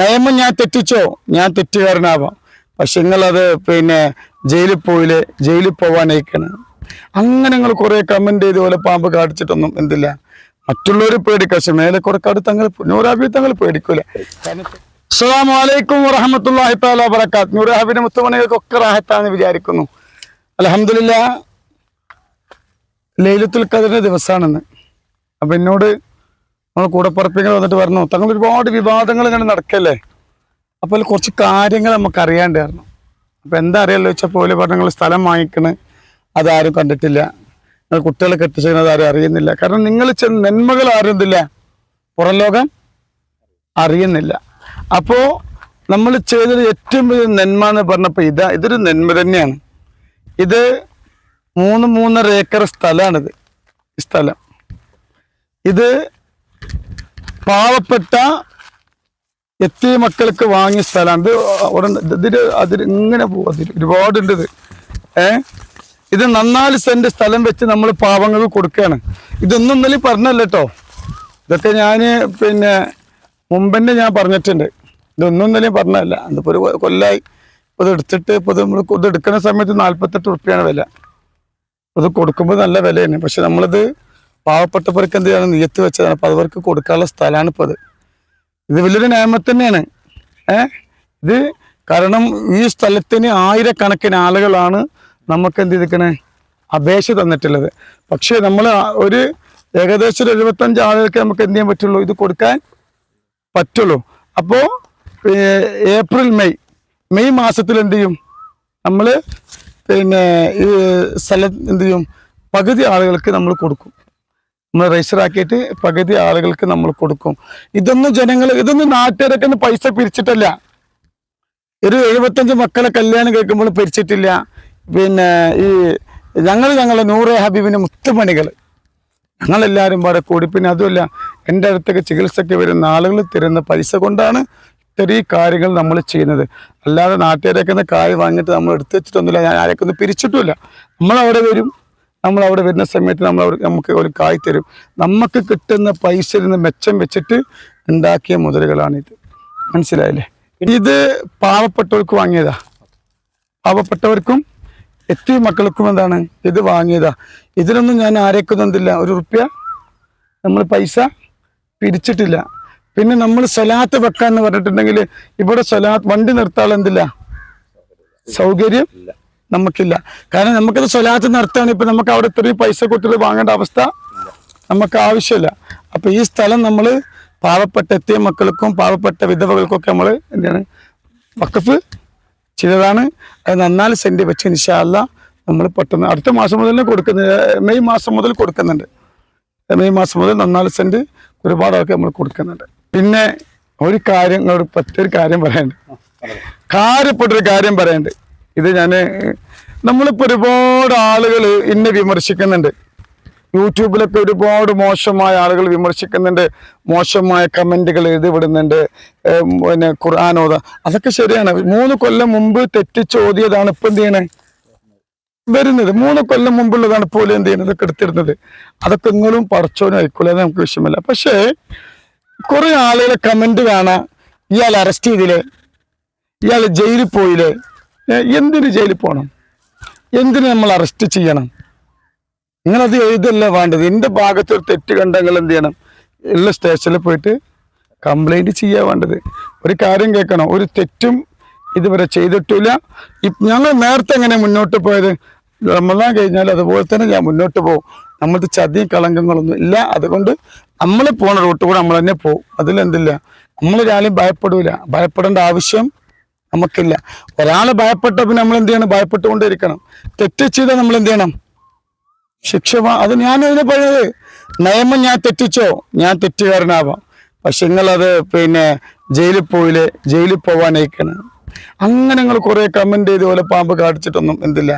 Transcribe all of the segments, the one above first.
നിയമം ഞാൻ തെറ്റിച്ചോ? ഞാൻ തെറ്റുകാരനാവാം. പക്ഷെ നിങ്ങളത് പിന്നെ ജയിലിൽ പോയില്ലേ? ജയിലിൽ പോവാനയക്കണ്. അങ്ങനെ നിങ്ങൾ കുറെ കമന്റ് ചെയ്ത് പോലെ പാമ്പ് കാടിച്ചിട്ടൊന്നും എന്തില്ല. മറ്റുള്ളവർ പേടിക്കുക പക്ഷെ മേലെ കുറക്കാട് തങ്ങൾ നൂറാബി തങ്ങൾ പേടിക്കൂല. അസ്സാം വലൈക്കും വറഹമത്തല്ലാഹി താല വബർക്കാത്ത് നൂറാബിന്റെ മുത്തുമണികൾക്കൊക്കെ റാഹത്താന്ന് വിചാരിക്കുന്നു. അലഹമില്ല ലൈലത്തുൽ ഖദറിന്റെ ദിവസമാണെന്ന് അപ്പൊ എന്നോട് നമ്മൾ കൂടപ്പുറപ്പിങ്ങൾ വന്നിട്ട് പറഞ്ഞു. തങ്ങൾ ഒരുപാട് വിവാദങ്ങൾ ഇങ്ങനെ നടക്കല്ലേ? അപ്പോൾ കുറച്ച് കാര്യങ്ങൾ നമുക്ക് അറിയാണ്ടായിരുന്നു. അപ്പോൾ എന്താ അറിയാമല്ലോ വെച്ചാൽ പോലെ പറഞ്ഞു നിങ്ങൾ സ്ഥലം വാങ്ങിക്കണ്. അതാരും കണ്ടിട്ടില്ല. നിങ്ങൾ കുട്ടികളെ കെട്ടിച്ചത് ആരും അറിയുന്നില്ല. കാരണം നിങ്ങൾ ചെന്ന് നന്മകൾ ആരും എന്തില്ല? പുറം ലോകം അറിയുന്നില്ല. അപ്പോൾ നമ്മൾ ചെയ്തത് ഏറ്റവും വലിയ നന്മ എന്ന് പറഞ്ഞപ്പോൾ ഇതാ ഇതൊരു നന്മ തന്നെയാണ്. ഇത് മൂന്ന് മൂന്നര ഏക്കർ സ്ഥലമാണിത് ഈ സ്ഥലം. ഇത് പാവപ്പെട്ട എത്തി മക്കൾക്ക് വാങ്ങിയ സ്ഥലം. ഇത് ഉടൻ ഇതിൽ അതിൽ ഇങ്ങനെ പോകും അതിൽ ഒരുപാടുണ്ട് ഇത്. ഏ? ഇത് നന്നാൽ സെന്റ് സ്ഥലം വെച്ച് നമ്മൾ പാവങ്ങൾക്ക് കൊടുക്കുകയാണ് ഇതൊന്നും ഇന്നലെ പറഞ്ഞല്ല കേട്ടോ ഇതൊക്കെ ഞാൻ പിന്നെ മുമ്പന്നെ ഞാൻ പറഞ്ഞിട്ടുണ്ട്. ഇതൊന്നും ഇന്നലെ പറഞ്ഞല്ല. അതിപ്പോൾ ഒരു കൊല്ലായി. ഇപ്പോൾ ഇത് എടുത്തിട്ട് ഇപ്പോൾ നമ്മൾ ഇത് എടുക്കുന്ന സമയത്ത് നാൽപ്പത്തെട്ട് റുപ്യാണ് വില. ഇത് കൊടുക്കുമ്പോൾ നല്ല വിലയാണ്. പക്ഷെ നമ്മളിത് പാവപ്പെട്ടവർക്ക് എന്ത് ചെയ്യണം? നിയത്ത് വെച്ചതാണ്. അപ്പോൾ അവർക്ക് കൊടുക്കാനുള്ള സ്ഥലമാണ് ഇപ്പോൾ അത്. ഇത് വലിയൊരു നിയമം തന്നെയാണ്. ഏ? ഇത് കാരണം ഈ സ്ഥലത്തിന് ആയിരക്കണക്കിന് ആളുകളാണ് നമുക്ക് എന്ത് ചെയ്തിരിക്കണേ? അപേക്ഷ തന്നിട്ടുള്ളത്. പക്ഷേ നമ്മൾ ഒരു ഏകദേശം ഒരു എഴുപത്തഞ്ച് ആളുകൾക്ക് നമുക്ക് എന്ത് ചെയ്യാൻ പറ്റുള്ളൂ? ഇത് കൊടുക്കാൻ പറ്റുള്ളൂ. അപ്പോൾ ഏപ്രിൽ മെയ്. മെയ് മാസത്തിൽ എന്ത് ചെയ്യും? നമ്മൾ പിന്നെ ഈ സ്ഥലം എന്ത് ചെയ്യും? പകുതി ആളുകൾക്ക് നമ്മൾ കൊടുക്കും. നമ്മൾ രജിസ്റ്റർ ആക്കിയിട്ട് പകുതി ആളുകൾക്ക് നമ്മൾ കൊടുക്കും. ഇതൊന്നും ജനങ്ങൾ ഇതൊന്നും നാട്ടുകാരൊക്കെ ഒന്ന് പൈസ പിരിച്ചിട്ടല്ല. ഒരു എഴുപത്തഞ്ച് മക്കളെ കല്യാണം കേൾക്കുമ്പോൾ പിരിച്ചിട്ടില്ല. പിന്നെ ഈ ഞങ്ങൾ ഞങ്ങളെ നൂറെ ഹബീബിന് മുത്തുമണികൾ ഞങ്ങളെല്ലാവരും പാടെ കൂടി. പിന്നെ അതുമല്ല എന്റെ അടുത്തേക്ക് ചികിത്സയ്ക്ക് വരുന്ന ആളുകൾ തരുന്ന പൈസ കൊണ്ടാണ് ഇത്രയും കാര്യങ്ങൾ നമ്മൾ ചെയ്യുന്നത്. അല്ലാതെ നാട്ടുകാരൊക്കെ കായ് വാങ്ങിയിട്ട് നമ്മൾ എടുത്തു വെച്ചിട്ടൊന്നുമില്ല. ഞാൻ ആരൊക്കെ ഒന്ന് പിരിച്ചിട്ടുമില്ല. നമ്മളവിടെ വരും. നമ്മൾ അവിടെ വരുന്ന സമയത്ത് നമ്മൾ അവർ നമുക്ക് ഒരു കായ് തരും. നമുക്ക് കിട്ടുന്ന പൈസയിൽ നിന്ന് മെച്ചം വെച്ചിട്ട് ഉണ്ടാക്കിയ മുതലുകളാണിത്. മനസ്സിലായില്ലേ? ഇത് പാവപ്പെട്ടവർക്ക് വാങ്ങിയതാ. പാവപ്പെട്ടവർക്കും എത്തി മക്കൾക്കും എന്താണ്? ഇത് വാങ്ങിയതാ. ഇതിനൊന്നും ഞാൻ ആരേക്കുന്നൊന്നില്ല ഒരു റുപ്യ നമ്മൾ പൈസ പിരിച്ചിട്ടില്ല. പിന്നെ നമ്മൾ സ്വലാത്ത് വെക്കാന്ന് പറഞ്ഞിട്ടുണ്ടെങ്കിൽ ഇവിടെ സ്വലാ വണ്ടി നിർത്താൻ എന്തില്ല? സൗകര്യം? നമുക്കില്ല. കാരണം നമുക്കത് സ്വലാത്ത് നടത്താണ്. ഇപ്പൊ നമുക്ക് അവിടെ ഇത്രയും പൈസ കൊടുത്തിട്ട് വാങ്ങേണ്ട അവസ്ഥ നമുക്ക് ആവശ്യമില്ല. അപ്പൊ ഈ സ്ഥലം നമ്മൾ പാവപ്പെട്ട എത്തിയ മക്കൾക്കും പാവപ്പെട്ട വിധവകൾക്കൊക്കെ നമ്മൾ എന്താണ് വക്കഫ് ചെയ്തതാണ്. അത് നന്നാൽ സെന്റ് വെച്ച് ഇൻഷാല്ല നമ്മൾ പെട്ടെന്ന് അടുത്ത മാസം മുതൽ തന്നെ കൊടുക്കുന്നത് മെയ് മാസം മുതൽ കൊടുക്കുന്നുണ്ട്. മെയ് മാസം മുതൽ നന്നാൽ സെന്റ് ഒരുപാട് ആൾക്ക് നമ്മൾ കൊടുക്കുന്നുണ്ട്. പിന്നെ ഒരു കാര്യം നിങ്ങളോട് പറ്റിയൊരു കാര്യം പറയാനുണ്ട്. കാര്യപ്പെട്ടൊരു കാര്യം പറയാനുണ്ട്. ഇത് ഞാൻ നമ്മളിപ്പോൾ ഒരുപാട് ആളുകൾ ഇന്നെ വിമർശിക്കുന്നുണ്ട്. യൂട്യൂബിലൊക്കെ ഒരുപാട് മോശമായ ആളുകൾ വിമർശിക്കുന്നുണ്ട്. മോശമായ കമന്റുകൾ എഴുതി വിടുന്നുണ്ട്. പിന്നെ ഖുർആാനോദ അതൊക്കെ ശരിയാണ്. മൂന്ന് കൊല്ലം മുമ്പ് തെറ്റിച്ച് ഓതിയതാണ് ഇപ്പൊ എന്ത് ചെയ്യണേ? വരുന്നത്. മൂന്ന് കൊല്ലം മുമ്പുള്ളതാണ് പോലെ എന്ത് ചെയ്യുന്നത് ഇതൊക്കെ എടുത്തിരുന്നത് അതൊക്കെ നിങ്ങളും പടച്ചോനും ആയിക്കോളെ നമുക്ക് വിഷയമല്ല. പക്ഷേ കുറേ ആളുകളെ കമന്റ് കാണാം. ഇയാൾ അറസ്റ്റ് ചെയ്തില്ലേ? ഇയാൾ ജയിലിൽ പോയില്ലേ? എന്തിന് ജയിലിൽ പോകണം എന്തിന് നമ്മൾ അറസ്റ്റ് ചെയ്യണം? നിങ്ങളത് എഴുതല്ല വേണ്ടത്? എന്റെ ഭാഗത്ത് ഒരു തെറ്റ് കണ്ടെങ്കിൽ എന്ത് ചെയ്യണം? ഉള്ള സ്റ്റേഷനിൽ പോയിട്ട് കംപ്ലൈന്റ് ചെയ്യാൻ വേണ്ടത്. ഒരു കാര്യം കേൾക്കണം. ഒരു തെറ്റും ഇതുവരെ ചെയ്തിട്ടില്ല. ഇപ്പം ഞങ്ങൾ നേരത്തെ എങ്ങനെ മുന്നോട്ട് പോയത്? റമദാൻ കഴിഞ്ഞാൽ അതുപോലെ തന്നെ ഞാൻ മുന്നോട്ട് പോകും. നമ്മൾക്ക് ചതി കളങ്കങ്ങളൊന്നും ഇല്ല. അതുകൊണ്ട് നമ്മൾ പോണ റൂട്ട് കൂടെ നമ്മൾ തന്നെ പോകും. അതിലെന്തില്ല? നമ്മൾ ഒരാളെയും ഭയപ്പെടില്ല ഭയപ്പെടേണ്ട ആവശ്യം നമുക്കില്ല. ഒരാൾ ഭയപ്പെട്ട പിന്നെ നമ്മൾ എന്ത് ചെയ്യണം? ഭയപ്പെട്ടുകൊണ്ടിരിക്കണം തെറ്റ് ചെയ്താൽ നമ്മൾ എന്ത് ചെയ്യണം? ശിക്ഷ അത് ഞാൻ ഇതിനെ പറഞ്ഞത് നിയമം ഞാൻ തെറ്റിച്ചോ? ഞാൻ തെറ്റുകാരനാവാം. പക്ഷെ നിങ്ങളത് പിന്നെ ജയിലിൽ പോയില്ലേ? ജയിലിൽ പോവാനയക്കണ്. അങ്ങനെ നിങ്ങൾ കുറെ കമന്റ് ചെയ്ത് പോലെ പാമ്പ് കാടിച്ചിട്ടൊന്നും എന്തില്ല.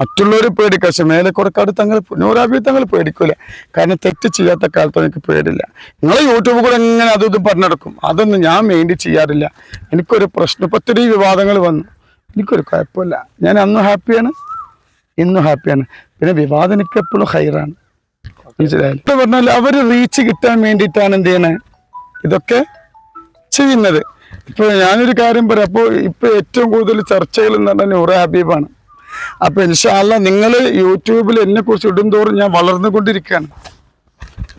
മറ്റുള്ളവർ പേടിക്കുക പക്ഷെ മേലെ കുറക്കാട് തങ്ങൾ നൂറാബി തങ്ങൾ പേടിക്കൂല. കാരണം തെറ്റ് ചെയ്യാത്ത കാലത്ത് എനിക്ക് പേടില്ല. നിങ്ങൾ യൂട്യൂബ് കൂടെ എങ്ങനെ അതും ഇതും പറഞ്ഞെടുക്കും? അതൊന്നും ഞാൻ മെയിന്റ് ചെയ്യാറില്ല. എനിക്കൊരു പ്രശ്നം ഇപ്പം ഒത്തിരി വിവാദങ്ങൾ വന്നു. എനിക്കൊരു കുഴപ്പമില്ല. ഞാൻ അന്നും ഹാപ്പിയാണ് ഇന്നും ഹാപ്പിയാണ്. പിന്നെ വിവാദം എനിക്ക് എപ്പോഴും ഹൈറാണ്. മനസ്സിലായാലും ഇപ്പം പറഞ്ഞാൽ അവർ റീച്ച് കിട്ടാൻ വേണ്ടിയിട്ടാണ് എന്ത് ചെയ്യണേ? ഇതൊക്കെ ചെയ്യുന്നത്. ഇപ്പോൾ ഞാനൊരു കാര്യം പറയാം. അപ്പോൾ ഇപ്പോൾ ഏറ്റവും കൂടുതൽ ചർച്ചകൾ എന്ന് പറഞ്ഞാൽ നൂറ ഹബീബാണ് അപ്പൊ ഇൻഷാല്ല നിങ്ങൾ യൂട്യൂബിൽ എന്നെ കുറിച്ച് ഇടുന്തോറും ഞാൻ വളർന്നുകൊണ്ടിരിക്കുകയാണ്.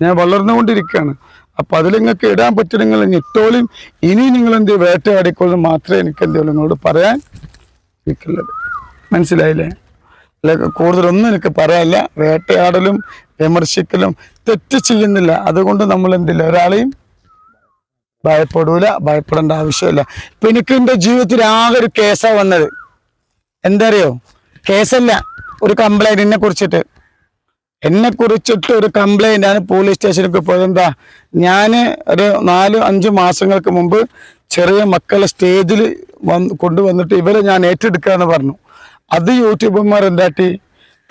ഞാൻ വളർന്നുകൊണ്ടിരിക്കുകയാണ്. അപ്പൊ അതിൽ നിങ്ങൾക്ക് ഇടാൻ നിങ്ങൾ ഇട്ടോളും ഇനി നിങ്ങൾ എന്ത് വേട്ടയാടിക്കോളും മാത്രമേ എനിക്ക് എന്ത് ചെയ്യുള്ളൂ? നിങ്ങളോട് പറയാൻ ഇരിക്കുള്ളത് മനസ്സിലായില്ലേ? അല്ല കൂടുതലൊന്നും എനിക്ക് പറയാനില്ല. വേട്ടയാടലും വിമർശിക്കലും തെറ്റ് ചെയ്യുന്നില്ല. അതുകൊണ്ട് നമ്മൾ എന്തില്ല ഒരാളെയും ഭയപ്പെടൂല ഭയപ്പെടേണ്ട ആവശ്യമില്ല. ഇപ്പൊ എനിക്ക് എന്റെ ജീവിതത്തിൽ ആകെ ഒരു കേസാ വന്നത്. എന്താ അറിയോ? കേസല്ല. ഒരു കംപ്ലൈന്റ് എന്നെ കുറിച്ചിട്ട്. എന്നെ കുറിച്ചിട്ട് ഒരു കംപ്ലൈന്റ് ആണ് പോലീസ് സ്റ്റേഷനിലേക്ക് പോയത്. എന്താ? ഞാൻ ഒരു നാല് അഞ്ച് മാസങ്ങൾക്ക് മുമ്പ് ചെറിയ മക്കളെ സ്റ്റേജിൽ വന്ന് കൊണ്ടുവന്നിട്ട് ഇവരെ ഞാൻ ഏറ്റെടുക്കാന്ന് പറഞ്ഞു. അത് യൂട്യൂബർമാർ എന്താട്ടി?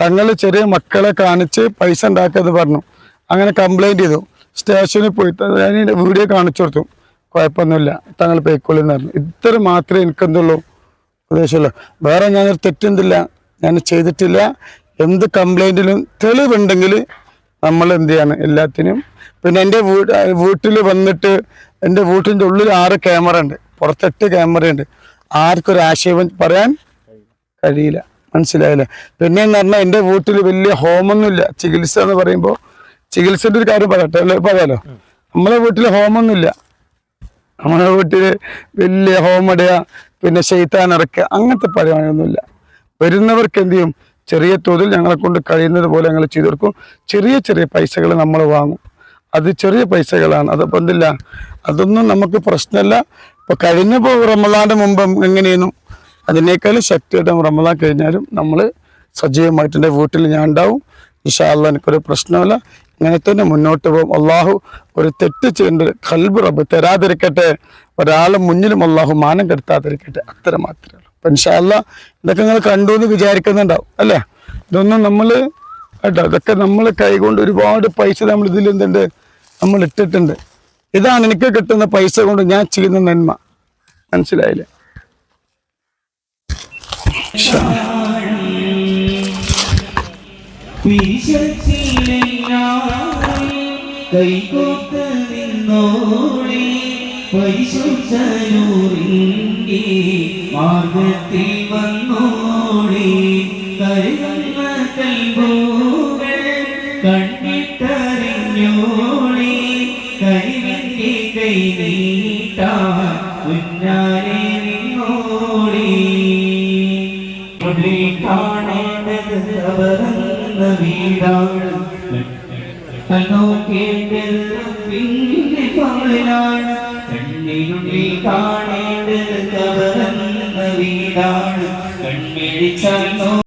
തങ്ങൾ ചെറിയ മക്കളെ കാണിച്ച് പൈസ ഉണ്ടാക്കാന്ന് പറഞ്ഞു. അങ്ങനെ കംപ്ലൈന്റ് ചെയ്തു. സ്റ്റേഷനിൽ പോയിട്ട് ഞാൻ വീഡിയോ കാണിച്ചു കൊടുത്തു. കുഴപ്പമൊന്നുമില്ല. തങ്ങൾ പേക്കോളിന്ന് പറഞ്ഞു. ഇത്ര മാത്രമേ എനിക്കെന്തുള്ളൂ. ഉദ്ദേശമുള്ളൂ. വേറെ ഞാനൊരു തെറ്റെന്തില്ല ഞാൻ ചെയ്തിട്ടില്ല. എന്ത് കംപ്ലൈന്റിലും തെളിവുണ്ടെങ്കിൽ നമ്മൾ എന്ത് ചെയ്യാണ്? എല്ലാത്തിനും. പിന്നെ എന്റെ വീട് വീട്ടിൽ വന്നിട്ട് എന്റെ വീട്ടിന്റെ ഉള്ളിൽ ആറ് ക്യാമറ ഉണ്ട്. പുറത്തെട്ട് ക്യാമറ ഉണ്ട്. ആർക്കൊരു ആശയം പറയാൻ കഴിയില്ല. മനസ്സിലായില്ലേ? പിന്നെ എന്ന് പറഞ്ഞാൽ എന്റെ വീട്ടിൽ വലിയ ഹോമൊന്നുമില്ല. ചികിത്സ എന്ന് പറയുമ്പോൾ ചികിത്സയുടെ ഒരു കാര്യം പറയട്ടെ? അല്ലേ? പറയാലോ? നമ്മളെ വീട്ടിൽ ഹോമൊന്നുമില്ല. നമ്മളെ വീട്ടിൽ വലിയ ഹോമടയ പിന്നെ ശൈത്താൻ ഇറക്കുക അങ്ങനത്തെ പരിപാടിയൊന്നുമില്ല. വരുന്നവർക്ക് എന്ത് ചെയ്യും? ചെറിയ തോതിൽ ഞങ്ങളെ കൊണ്ട് കഴിയുന്നത് പോലെ ഞങ്ങൾ ചെയ്തു കൊടുക്കും. ചെറിയ ചെറിയ പൈസകൾ നമ്മൾ വാങ്ങും. അത് ചെറിയ പൈസകളാണ്. അതപ്പോൾ എന്തില്ല? അതൊന്നും നമുക്ക് പ്രശ്നമല്ല. ഇപ്പൊ കഴിഞ്ഞ റമദാന്റെ മുമ്പ് എങ്ങനെയായിരുന്നു അതിനേക്കാളും ശക്തിയായിട്ട് റമദാൻ കഴിഞ്ഞാലും നമ്മൾ സജീവമായിട്ട് എന്റെ വീട്ടിൽ ഞാൻ ഉണ്ടാവും. ഇഷാല്ല എനിക്കൊരു പ്രശ്നമില്ല. ഇങ്ങനെ തന്നെ മുന്നോട്ട് പോകും. അള്ളാഹു ഒരു തെറ്റ് ചെയ്യേണ്ട കൽബ് റബ്ബ് തരാതിരിക്കട്ടെ. ഒരാളെ മുന്നിലും അള്ളാഹു മാനം കെടുത്താതിരിക്കട്ടെ. അത്ര ഉള്ളൂ അപ്പം ഇൻഷാല്ല ഇതൊക്കെ നിങ്ങൾ കണ്ടു എന്ന് വിചാരിക്കുന്നുണ്ടാവും അല്ലേ? ഇതൊന്നും നമ്മൾ കേട്ടോ ഇതൊക്കെ നമ്മൾ കൈകൊണ്ട് ഒരുപാട് പൈസ നമ്മൾ ഇതിൽ എന്തുണ്ട് നമ്മൾ ഇട്ടിട്ടുണ്ട്. ഇതാണ് എനിക്ക് കിട്ടുന്ന പൈസ കൊണ്ട് ഞാൻ ചെയ്യുന്ന നന്മ. മനസ്സിലായില്ലേ. കൈകോത്ത് പരിശുദ്ധനൂറിന്റെ മാർഗത്തിൽ വന്നോളെ കരുതുന്ന കൽബോകൾ കണ്ടിട്ടറിഞ്ഞോളെ കഴിവിന്റെ കൈ നീട്ടാൻ ഉന്നാരെ നിന്നോളെ ഉള്ളിൽ കാണേണ്ടത് അവരെന്ന വീടാണ്. നോക്കേണ്ടത് പിന്നെ പകലാണ് കണ്ണിനുള്ളിൽ കാണേണ്ടത് അവരെന്ന വീടാണ്. കൺമിഴിച്ചാൽ